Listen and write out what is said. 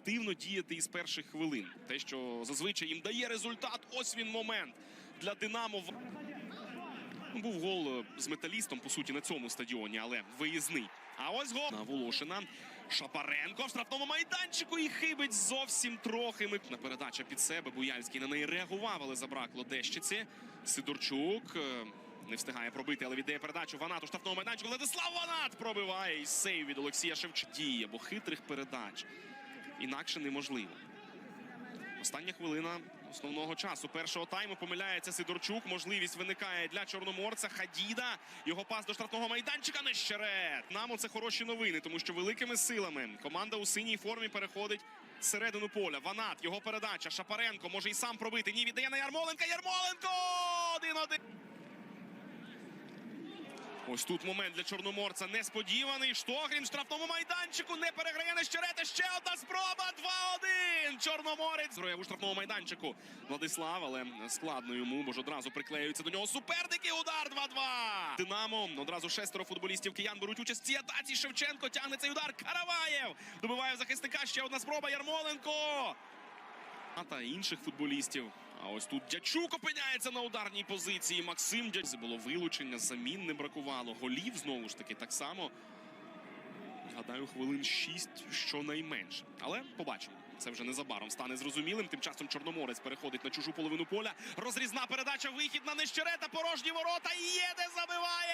активно діяти із перших хвилин. Те, що зазвичай їм дає результат. Ось він момент для Динамо. Ну, Був гол е, з металістом, по суті, на цьому стадіоні, але виїзний. А ось гол на Волошина. Шапаренко в штрафному майданчику і хибить зовсім трохи. На передача під себе. Буяльський на неї реагував, але забракло дещиці. Сидорчук е, не встигає пробити, але віддає передачу Ванату штрафному майданчику. Владислав Ванат пробиває і сейв від Олексія Шевченка. Діє, бо хитрих передач інакше неможливо. Остання хвилина основного часу. Першого тайму помиляється Сидорчук. Можливість виникає для чорноморця. Хадіда. Його пас до штрафного майданчика. Нещерет. Нам оце хороші новини, тому що великими силами команда у синій формі переходить всередину поля. Ванат, його передача. Шапаренко може і сам пробити. Ні, віддає на Ярмоленка. Ярмоленко! Один-один. Ось тут момент для чорноморця несподіваний. Штогрін в штрафному майданчику не переграє Нещерета. Ще одна спроба. 2-1. Чорноморець зроє у штрафному майданчику. Владислав, але складно йому, бо ж одразу приклеюються до нього суперники. Удар 2-2. Динамо. Одразу шестеро футболістів киян беруть участь в цій атаці. Шевченко тягне цей удар. Караваєв добиває захисника. Ще одна спроба. Ярмоленко. А та інших футболістів. А ось тут Дячук опиняється на ударній позиції. Максим Дячук. Це було вилучення, замін не бракувало. Голів знову ж таки так само. Гадаю, хвилин 6 щонайменше. Але побачимо. Це вже незабаром стане зрозумілим. Тим часом Чорноморець переходить на чужу половину поля. Розрізна передача, вихід на нещерета, порожні ворота. Єде забиває.